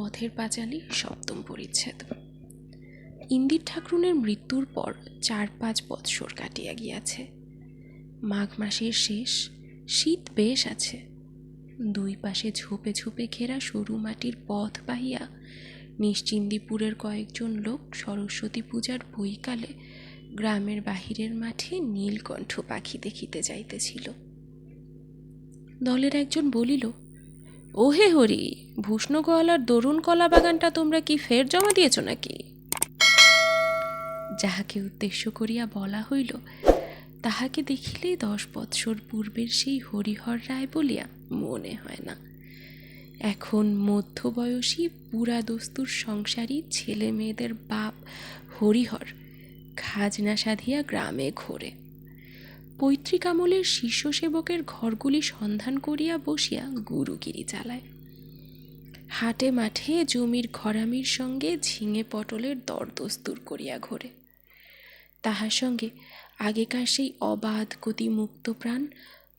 পথের পাঁচালী সপ্তম পরিচ্ছেদ। ইন্দির ঠাকুরনের মৃত্যুর পর চার পাঁচ বৎসর কাটিয়া গিয়াছে। মাঘ মাসের শেষ, শীত বেশ আছে। দুই পাশে ঝোপে ঝোপে ঘেরা সরু মাটির পথ বাহিয়া নিশ্চিন্দিপুরের কয়েকজন লোক সরস্বতী পূজার বৈকালে গ্রামের বাহিরের মাঠে নীলকণ্ঠ পাখি দেখিতে যাইতেছিল। দলের একজন বলিল ওহে হরি, ভূষ্ণ গোয়ালার দরুণ কলা বাগানটা তোমরা কি ফের জমা দিয়েছ নাকি? যাহাকে উদ্দেশ্য করিয়া বলা হইল, তাহাকে দেখিলেই দশ বৎসর পূর্বের সেই হরিহর রায় বলিয়া মনে হয় না। এখন মধ্যবয়সী পুরা দস্তুর সংসারী ছেলে মেয়েদের বাপ হরিহর খাজনা সাধিয়া গ্রামে ঘোরে। পৈতৃক আমলের শিষ্য সেবকের ঘরগুলি সন্ধান করিয়া বসিয়া গুরুগিরি চালায়। হাটে মাঠে জমির ঘরামির সঙ্গে ঝিঙে পটলের দরদস্তুর করিয়া ঘোরে। তাহার সঙ্গে আগেকার সেই অবাধ গতি মুক্ত প্রাণ,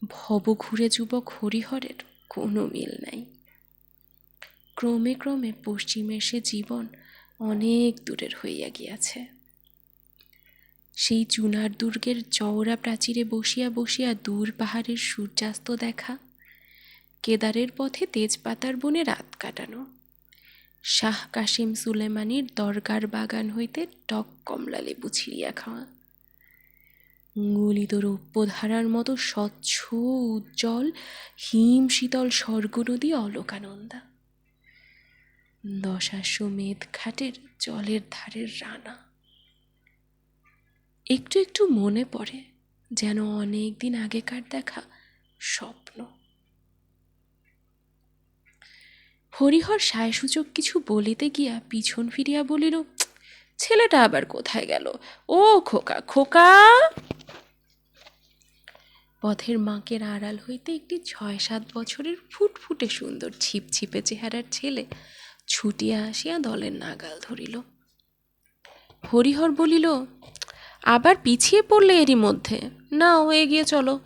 ভবঘুরে যুবক হরিহরের কোনো মিল নাই। ক্রমে ক্রমে পশ্চিমের সে জীবন অনেক দূরের হইয়া গিয়াছে। সেই চুনার দুর্গের চওড়া প্রাচীরে বসিয়া বসিয়া দূর পাহাড়ের সূর্যাস্ত দেখা, কেদারের পথে তেজপাতার বনে রাত কাটানো। শাহ কাশিম সুলেমানির দরগার বাগান হইতে টক কমলা লেবু ছিঁড়িয়া খাওয়া। গলিত রৌপ্যধারার মতো স্বচ্ছ উজ্জ্বল, হিম শীতল স্বর্গ নদী অলোকানন্দা। দশাশ্বমেধ ঘাটের জলের ধারের রানা। একটু একটু মনে পড়ে যেন অনেক দিন আগেকার দেখা স্বপ্ন। হরিহর সায়সূচক কিছু বলিতে গিয়া পিছন ফিরিয়া বলিল, ছেলেটা আবার কোথায় গেল? ও খোকা খোকা! পথের মাকের আড়াল হইতে একটি ছয় সাত বছরের ফুটফুটে সুন্দর ছিপছিপে চেহারার ছেলে ছুটিয়া আসিয়া দলের নাগাল ধরিল। হরিহর বলিল আবার পিছিয়ে পড়লে এরই মধ্যে। না ও এগিয়ে চলো।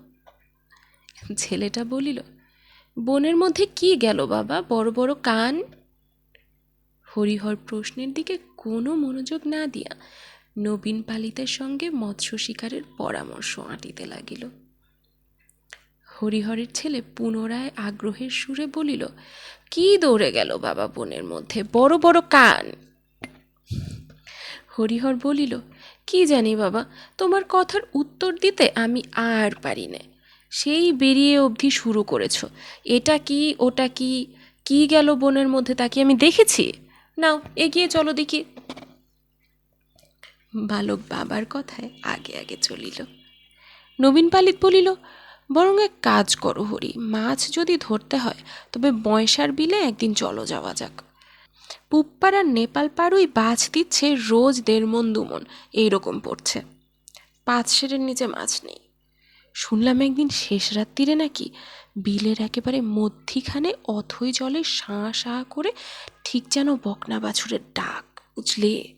ছেলেটা বলিল, বনের মধ্যে কি গেল বাবা, বড় বড় কান? হরিহর প্রশ্নের দিকে কোনো মনোযোগ না দিয়া নবীন পালিতের সঙ্গে মৎস্য শিকারের পরামর্শ আঁটিতে লাগিল। হরিহরের ছেলে পুনরায় আগ্রহের সুরে বলিল, কি দৌড়ে গেল বাবা বনের মধ্যে, বড় বড় কান? হরিহর বলিল কি জানি বাবা, তোমার কথার উত্তর দিতে আমি আর পারি না সেই বেরিয়ে অবধি শুরু করেছ। এটা কি, ওটা কি কি গেল বনের মধ্যে তাকে আমি দেখেছি? নাও, এগিয়ে চলো দেখি। বালক বাবার কথায় আগে আগে চলিল। নবীন পালিত বলিল, বরং এক কাজ করো হরি, মাছ যদি ধরতে হয়, তবে বয়সার বিলে একদিন চলো যাওয়া যাক। পুপ্পাড়ার নেপাল পাড়ুই বাছ দিচ্ছে রোজ দেড় মন দুমন এইরকম পড়ছে। পাঁচ সেরের নিচে মাছ নেই। শুনলাম একদিন শেষ রাত্রিরে নাকি বিলের একেবারে মধ্যিখানে অথই জলে সাঁ শাঁ করে ঠিক যেন বকনা বাছুরের ডাক, বুঝলে?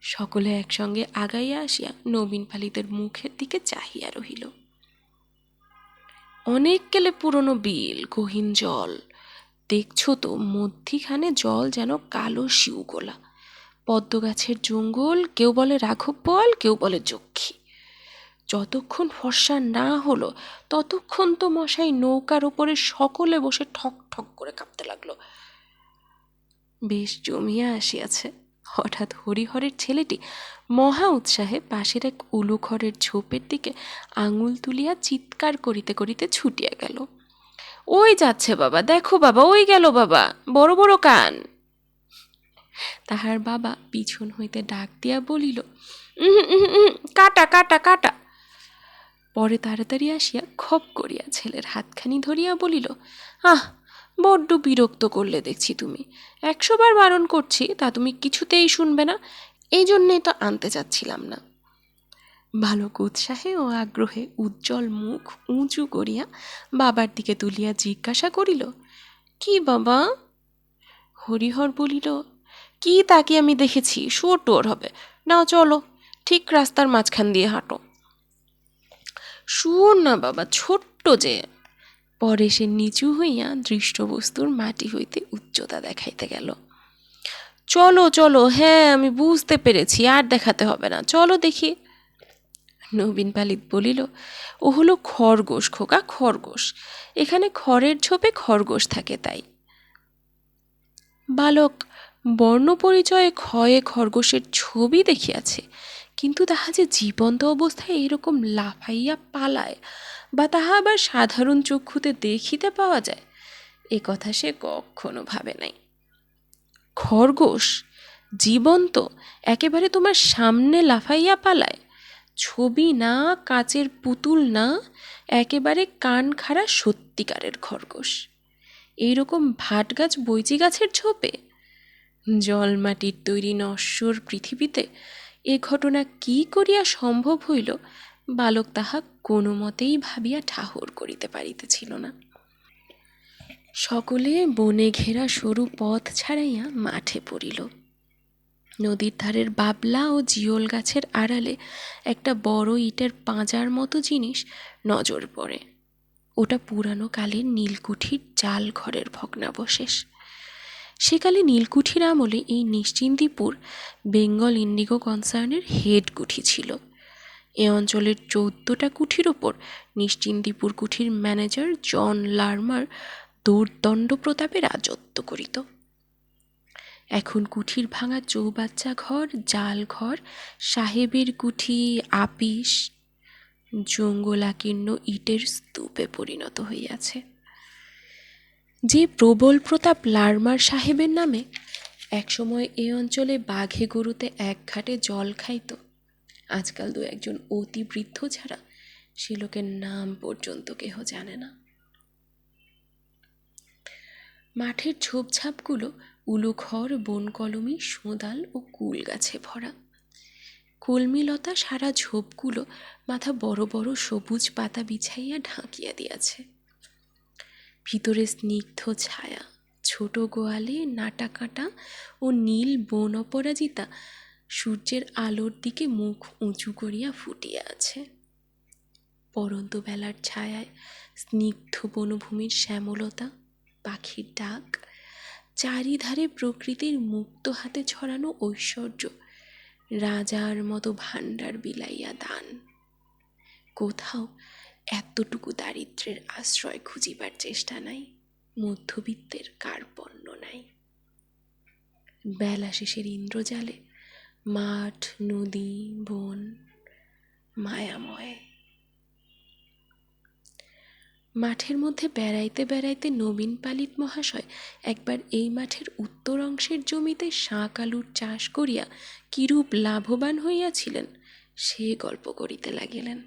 সকলে একসঙ্গে আগাইয়া আসিয়া নবীন পালিতের মুখের দিকে চাহিয়া রহিল। অনেক গেলে পুরনো বিল, গহীন জল দেখছ তো, মধ্যিখানে জল যেন কালো শিউগোলা। পদ্ম গাছের জঙ্গল, কেউ বলে রাঘব বল, কেউ বলে যক্ষী। যতক্ষণ ফর্সা না হলো, ততক্ষণ তো মশাই নৌকার ওপরে সকলে বসে ঠক ঠক করে কাঁপতে লাগল। বেশ জমিয়া আসিয়াছে। হঠাৎ হরিহরের ছেলেটি মহা উৎসাহে পাশের এক উলু ঘরের ঝোপের দিকে আঙুল তুলিয়া চিৎকার করিতে করিতে ছুটিয়া গেল। ওই যাচ্ছে বাবা দেখো বাবা ওই গেল বাবা বড় বড় কান। তাহার বাবা পিছন হইতে ডাক দিয়া বলিল "উহুম, উহুম, উহুম, কাটা কাটা কাটা। পরে তাড়াতাড়ি আসিয়া খপ করিয়া ছেলের হাতখানি ধরিয়া বলিল আহ বড্ড বিরক্ত করলে দেখছি তুমি। একশোবার বারণ করছি তা তুমি কিছুতেই শুনবে না। এই জন্যেই তো আনতে চাচ্ছিলাম না। বালক উৎসাহে ও আগ্রহে উজ্জ্বল মুখ উঁচু করিয়া বাবার দিকে তুলিয়া জিজ্ঞাসা করিল, কি বাবা? হরিহর বলিল, কি তাকে আমি দেখেছি শুয়োর টোর হবে। নাও চলো, ঠিক রাস্তার মাঝখান দিয়ে হাঁটো। শুয়োর না বাবা, ছোট্ট যে। পরে সে নিচু হইয়া দৃষ্টবস্তুর মাটি হইতে উচ্চতা দেখাইতে গেল। চলো চলো হ্যাঁ আমি বুঝতে পেরেছি, আর দেখাতে হবে না। চলো দেখি। নবীন পালিত বলিল, ও হলো খরগোশ খোকা, খরগোশ। এখানে খড়ের ঝোপে খরগোশ থাকে তাই। বালক বর্ণ পরিচয়ে ক্ষয়ে খরগোশের ছবি দেখিয়াছে, কিন্তু তাহা যে জীবন্ত অবস্থায় এরকম লাফাইয়া পালায় বা তাহা আবার সাধারণ চক্ষুতে দেখিতে পাওয়া যায়, এ কথা সে কখনো ভাবে নাই। খরগোশ জীবন্ত, একেবারে তোমার সামনে লাফাইয়া পালায়। ছবি না, কাচের পুতুল না, একেবারে কান খাড়া সত্যিকারের খরগোশ। এইরকম ভাট গাছ বৈচি গাছের ঝোপে? জল মাটির তৈরি নশ্বর পৃথিবীতে এ ঘটনা কি করিয়া সম্ভব হইল, বালক তাহা কোনো মতেই ভাবিয়া ঠাহর করিতে পারিতেছিল না। সকলে বনে ঘেরা সরু পথ ছাড়াইয়া মাঠে পড়িল। নদীর ধারের বাবলা ও জিওল গাছের আড়ালে একটা বড় ইটের পাঁজার মতো জিনিস নজর পড়ে। ওটা পুরানো কালের নীলকুঠির চাল ঘরের ভগ্নাবশেষ। সেকালে নীলকুঠির আমলে এই নিশ্চিন্দিপুর বেঙ্গল ইন্ডিগো কনসার্নের হেড কুঠি ছিল। এ অঞ্চলের চৌদ্দটা কুঠির ওপর নিশ্চিন্দিপুর কুঠির ম্যানেজার জন লার্মার দৌর্দণ্ড প্রতাপে রাজত্ব করিত। এখন কুঠির ভাঙা চৌবাচ্চা ঘর, জাল ঘর, সাহেবের কুঠি, আপিস, জঙ্গলাকীর্ণ ইটের স্তূপে পরিণত হইয়াছে। যে প্রবল প্রতাপ লারমার সাহেবের নামে একসময় এ অঞ্চলে বাঘে গরুতে এক ঘাটে জল খাইত, আজকাল দু একজন অতি বৃদ্ধ ছাড়া সে লোকের নাম পর্যন্ত কেহ জানে না। মাঠের ঝোপঝাপগুলো উলুখড় বনকলমি, সোঁদাল ও কুল গাছে ভরা। কলমিলতা সারা ঝোপগুলো মাথা বড় বড় সবুজ পাতা বিছাইয়া ঢাকিয়া দিয়াছে। ভিতরে স্নিগ্ধ ছায়া, ছোট গোয়ালে নাটা কাটা ও নীল বন অপরাজিতা সূর্যের আলোর দিকে মুখ উঁচু করিয়া ফুটিয়া আছে। পরন্ত বেলার ছায়ায় স্নিগ্ধ বনভূমির শ্যামলতা, পাখির ডাক চারিধারে প্রকৃতির মুক্ত হাতে ছড়ানো ঐশ্বর্য, রাজার মতো ভাণ্ডার বিলাইয়া দান। কোথাও এতটুকু দারিদ্রের আশ্রয় খুঁজিবার চেষ্টা নাই, মধ্যবিত্তের কার্পণ্য নাই। বেলা শেষের ইন্দ্রজালে মাঠ, নদী, বন, মায়াময়। মাঠের মধ্যে বেড়াইতে বেড়াইতে নবীন পালিত মহাশয় একবার এই মাঠের উত্তর অংশের জমিতে শাঁক আলুর চাষ করিয়া কিরূপ লাভবান হইয়াছিলেন, সে গল্প করিতে লাগিলেন।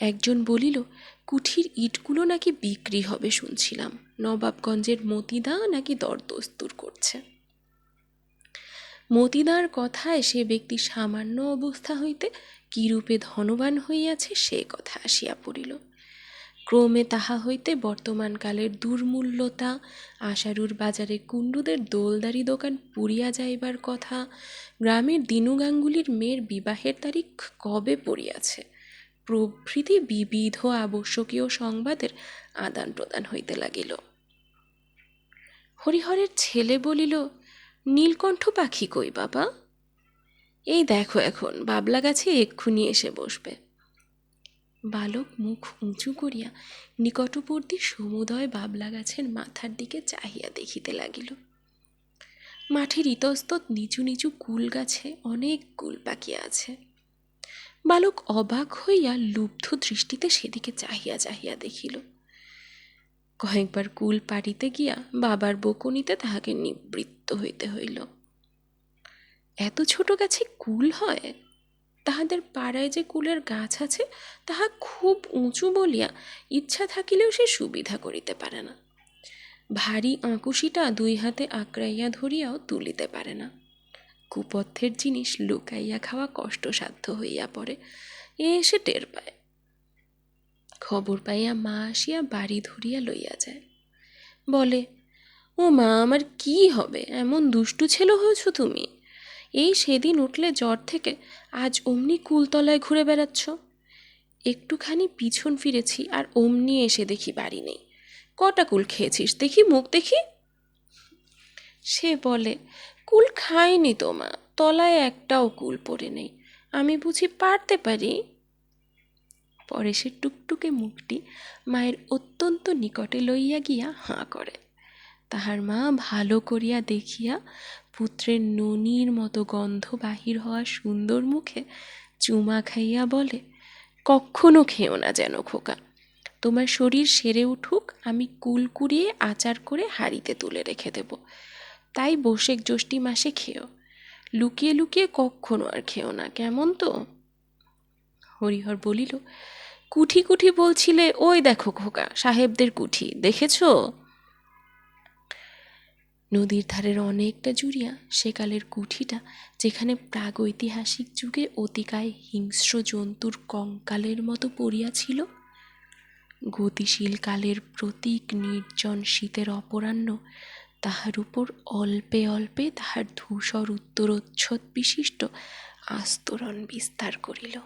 একজন বলিল, কুঠির ইটগুলো নাকি বিক্রি হবে শুনছিলাম। নবাবগঞ্জের মতিদা নাকি দরদস্তুর করছে? মতিদার কথায় সে ব্যক্তি সামান্য অবস্থা হইতে কিরূপে ধনবান হইয়াছে সে কথা আসিয়া পড়িল। ক্রমে তাহা হইতে বর্তমানকালের দুর্মূল্যতা, আশারুর বাজারে কুণ্ডুদের দোলদারি দোকান পুড়িয়া যাইবার কথা, গ্রামের দিনু গাঙ্গুলির মেয়ের বিবাহের তারিখ কবে পড়িয়াছে? প্রভৃতি বিবিধ আবশ্যকীয় সংবাদের আদান প্রদান হইতে লাগিল। হরিহরের ছেলে বলিল, নীলকণ্ঠ পাখি কই বাবা? এই দেখো এখন বাবলা গাছে এক্ষুনি এসে বসবে। বালক মুখ উঁচু করিয়া নিকটবর্তী সমুদয় বাবলা গাছের মাথার দিকে চাহিয়া দেখিতে লাগিল। মাঠের ইতস্তত নিচু নিচু কুল গাছে অনেক কুল পাকিয়া আছে। বালক অবাক হইয়া লুব্ধ দৃষ্টিতে সেদিকে চাহিয়া চাহিয়া দেখিল। কয়েকবার কুল পাড়িতে গিয়া বাবার বকুনিতে তাহাকে নিবৃত্ত হইতে হইল। এত ছোট গাছে কুল হয়? তাহাদের পাড়ায় যে কুলের গাছ আছে, তাহা খুব উঁচু বলিয়া ইচ্ছা থাকিলেও সে সুবিধা করিতে পারে না। ভারী আঁকুশিটা দুই হাতে আঁকড়াইয়া ধরিয়াও তুলিতে পারে না। কুপথ্যের জিনিস লুকাইয়া খাওয়া কষ্টসাধ্য হইয়া পড়ে, এ এসে টের পায়। খবর পাইয়া মা আসিয়া বাড়ি ধরিয়া লইয়া যায়। বলে, ও মা, আমার কি হবে? এমন দুষ্টু ছেলে হয়েছ তুমি। এই সেদিন উঠলে জ্বর থেকে আজ অমনি কুলতলায় ঘুরে বেড়াচ্ছ। একটুখানি পিছন ফিরেছি আর অমনি এসে দেখি বাড়ি নেই। কটা কুল খেয়েছিস? দেখি মুখ দেখি। সে বলে, কুল খায়নি তো মা, তলায় একটাও কুল পড়ে নেই। আমি বুঝি পারতে পারি? পরে সে টুকটুকে মুখটি মায়ের অত্যন্ত নিকটে লইয়া গিয়া হাঁ করে। তাহার মা ভালো করিয়া দেখিয়া পুত্রের ননির মতো গন্ধ বাহির হওয়া সুন্দর মুখে চুমা খাইয়া বলে কখনো খেও না যেন খোকা। তোমার শরীর সেরে উঠুক, আমি কুল কুড়িয়ে আচার করে হাড়িতে তুলে রেখে দেব। তাই বসেক জ্যৈষ্ঠী মাসে খেও। লুকিয়ে লুকিয়ে কখনো আর খেও না, কেমন তো? হরিহর বলিল, কুঠি কুঠি বলছিলে, ওই দেখো খোকা, সাহেবদের কুঠি, দেখেছ? নদীর ধারের অনেকটা জুড়িয়া সেকালের কুঠিটা, যেখানে প্রাগৈতিহাসিক যুগে অতিকায় হিংস্র জন্তুর কঙ্কালের মতো পড়িয়াছিল গতিশীল কালের প্রতীক নির্জন শীতের অপরাহ্ন, তাহার উপর অল্পে অল্পে তাহার ধূসর উত্তরোচ্ছদ বিশিষ্ট আস্তরণ বিস্তার করিল।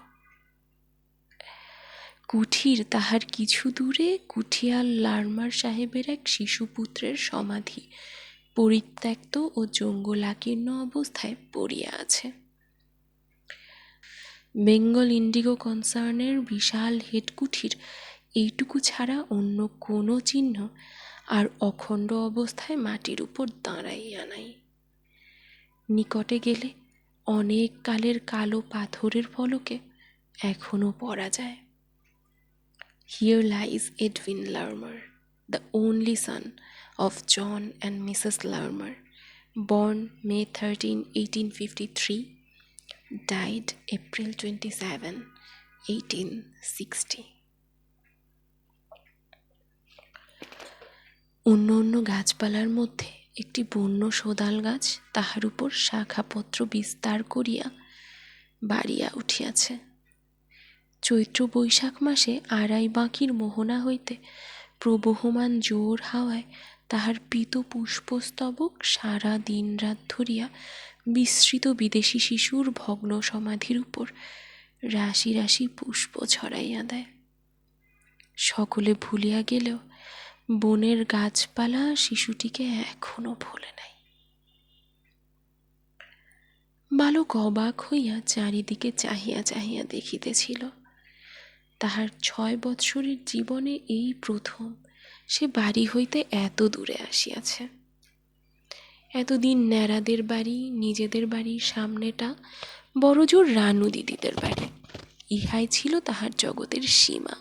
কুঠির তাহার কিছু দূরে কুঠিয়াল লারমার সাহেবের এক শিশুপুত্রের সমাধি পরিত্যক্ত ও জঙ্গলাকীর্ণ অবস্থায় পড়িয়া আছে। বেঙ্গল ইন্ডিগো কনসার্নের বিশাল হেডকুঠির এইটুকু ছাড়া অন্য কোনো চিহ্ন আর অখণ্ড অবস্থায় মাটির উপর দাঁড়াইয়া নাই। নিকটে গেলে অনেক কালের কালো পাথরের ফলকে এখনও পড়া যায় here lies Edwin Larmar the only son of John and Mrs. Larmer, born May 13, 1853, died April 27, 1860. অন্য অন্য গাছপালার মধ্যে একটি বন্য সোদাল গাছ তাহার উপর শাখাপত্র বিস্তার করিয়া বাড়িয়া উঠিয়াছে চৈত্র বৈশাখ মাসে আড়াই বাঁকির মোহনা হইতে প্রবহমান জোর হাওয়ায় তাহার পীত পুষ্পস্তবক সারা দিন রাত ধরিয়া বিস্মৃত বিদেশি শিশুর ভগ্ন সমাধির উপর রাশি রাশি পুষ্প ছড়াইয়া দেয়। সকলে ভুলিয়া গেলেও বনের গাছপালা শিশুটিকে এখনও ভোলে নাই। বালক অবাক হইয়া চারিদিকে চাহিয়া চাহিয়া দেখিতেছিল। তাহার ছয় বৎসরের জীবনে এই প্রথম সে বাড়ি হইতে এত দূরে আসিয়াছে। এতদিন ন্যাড়াদের বাড়ি, নিজেদের বাড়ির সামনেটা বড়জোর রানু দিদিদের বাড়ি। ইহাই ছিল তাহার জগতের সীমা।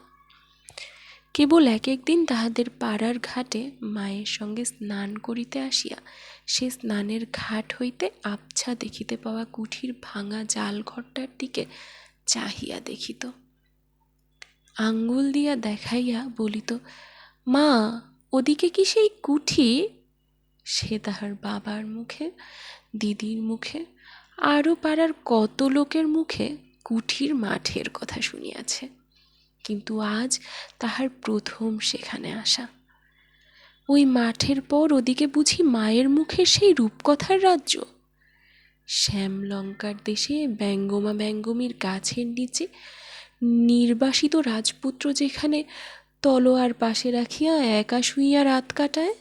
কেবল এক একদিন তাহাদের পাড়ার ঘাটে মায়ের সঙ্গে স্নান করিতে আসিয়া সে স্নানের ঘাট হইতে আবছা দেখিতে পাওয়া কুঠির ভাঙা জাল ঘরটার দিকে চাহিয়া দেখিত। আঙ্গুল দিয়া দেখাইয়া বলিত, মা, ওদিকে কি সেই কুঠি? সে তাহার বাবার মুখে, দিদির মুখে, আরও পাড়ার কত লোকের মুখে কুঠির মাঠের কথা শুনিয়াছে। কিন্তু আজ তাহার প্রথম সেখানে আসা। ওই মাঠের পর ওদিকে বুঝি মায়ের মুখে সেই রূপকথার রাজ্য। শ্যামলঙ্কার দেশে ব্যঙ্গমা ব্যঙ্গমীর গাছের নিচে নির্বাসিত রাজপুত্র যেখানে তলোয়ার পাশে রাখিয়া একা শুইয়া রাত কাটায়?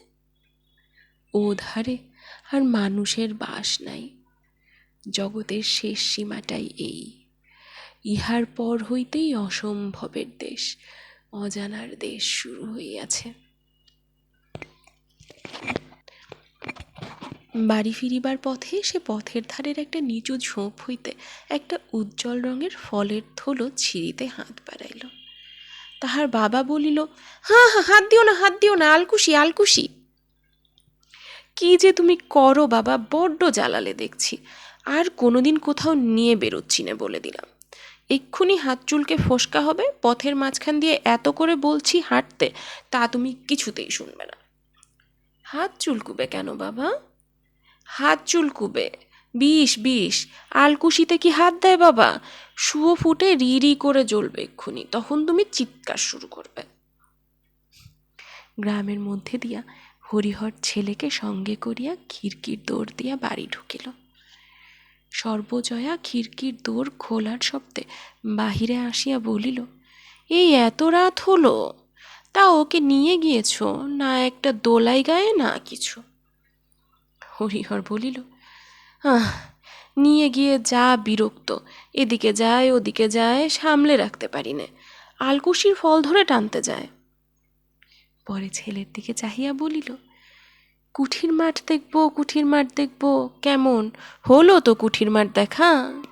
ও ধারে, আর মানুষের বাস নাই। জগতের শেষ সীমাটাই এই। ইহার পর হইতেই অসম্ভবের দেশ, অজানার দেশ শুরু হইয়াছে। বাড়ি ফিরিবার পথে সে পথের ধারের একটা নিচু ঝোপ হইতে একটা উজ্জ্বল রঙের ফলের থলো ছিঁড়িতে হাত বাড়াইল। তাহার বাবা বলিল হ্যাঁ হ্যাঁ হাত দিও না, হাত দিও না, আলকুশি আলকুশি। কি যে তুমি করো বাবা, বড্ড জ্বালালে দেখছি। আর কোনোদিন কোথাও নিয়ে বেরোচ্ছি না বলে দিলাম। এক্ষুনি হাত চুলকে ফোসকা হবে, পথের মাঝখান দিয়ে এত করে বলছি হাঁটতে, তা তুমি কিছুতেই শুনবে না। হাত চুলকুবে কেন বাবা? হাত চুলকুবে। বিষ বিষ, আলকুশিতে কি হাত দেয় বাবা? শুয়ো ফুটে রি রি করে জ্বলবে এক্ষুনি, তখন তুমি চিৎকার শুরু করবে। গ্রামের মধ্যে দিয়া হরিহর ছেলেকে সঙ্গে করিয়া খিড়কির দৌড় দিয়া বাড়ি ঢুকিল। সর্বজয়া খিড়কির দৌড় খোলার শব্দে বাহিরে আসিয়া বলিল, এই এত রাত হলো, তা ওকে নিয়ে গিয়েছো? না একটা দোলাই গায়ে না কিছু? হরিহর বলিল, আহ, নিয়ে গিয়ে যা বিরক্ত, এদিকে যায়, ওদিকে যায়, সামলে রাখতে পারি না আলকুশির ফল ধরে টানতে যায়। পরে ছেলের দিকে চাহিয়া বলিল, কুঠির মাঠ দেখব, কুঠির মাঠ দেখব, কেমন? হলো তো কুঠির মাঠ দেখা?